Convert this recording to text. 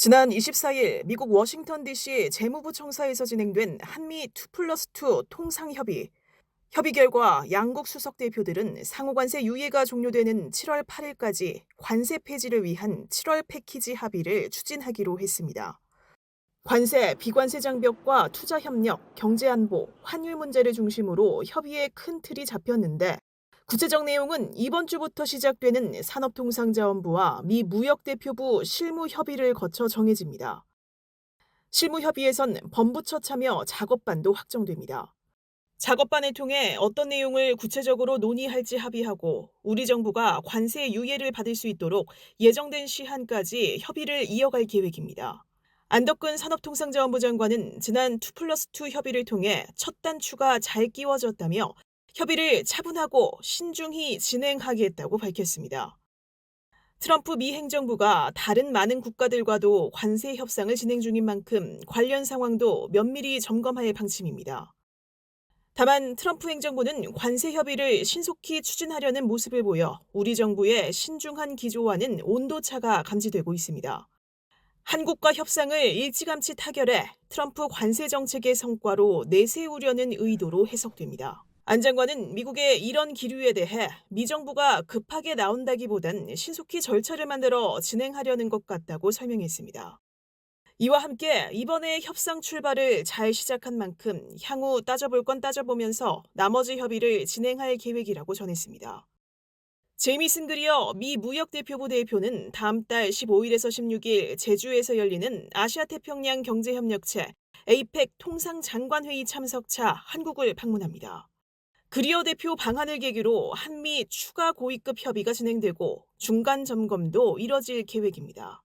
지난 24일 미국 워싱턴 DC 재무부 청사에서 진행된 한미 2 플러스 2 통상 협의. 협의 결과 양국 수석 대표들은 상호 관세 유예가 종료되는 7월 8일까지 관세 폐지를 위한 7월 패키지 합의를 추진하기로 했습니다. 관세, 비관세 장벽과 투자 협력, 경제 안보, 환율 문제를 중심으로 협의의 큰 틀이 잡혔는데 구체적 내용은 이번 주부터 시작되는 산업통상자원부와 미 무역대표부 실무 협의를 거쳐 정해집니다. 실무 협의에선 범부처 참여 작업반도 확정됩니다. 작업반을 통해 어떤 내용을 구체적으로 논의할지 합의하고 우리 정부가 관세 유예를 받을 수 있도록 예정된 시한까지 협의를 이어갈 계획입니다. 안덕근 산업통상자원부 장관은 지난 2 플러스 2 협의를 통해 첫 단추가 잘 끼워졌다며 협의를 차분하고 신중히 진행하겠다고 밝혔습니다. 트럼프 미 행정부가 다른 많은 국가들과도 관세 협상을 진행 중인 만큼 관련 상황도 면밀히 점검할 방침입니다. 다만 트럼프 행정부는 관세 협의를 신속히 추진하려는 모습을 보여 우리 정부의 신중한 기조와는 온도차가 감지되고 있습니다. 한국과 협상을 일찌감치 타결해 트럼프 관세 정책의 성과로 내세우려는 의도로 해석됩니다. 안 장관은 미국의 이런 기류에 대해 미 정부가 급하게 나온다기보단 신속히 절차를 만들어 진행하려는 것 같다고 설명했습니다. 이와 함께 이번에 협상 출발을 잘 시작한 만큼 향후 따져볼 건 따져보면서 나머지 협의를 진행할 계획이라고 전했습니다. 제이미슨 그리어 미 무역대표부 대표는 다음 달 15일에서 16일 제주에서 열리는 아시아 태평양 경제협력체 에이펙 통상장관회의 참석차 한국을 방문합니다. 그리어 대표 방한을 계기로 한미 추가 고위급 협의가 진행되고 중간 점검도 이뤄질 계획입니다.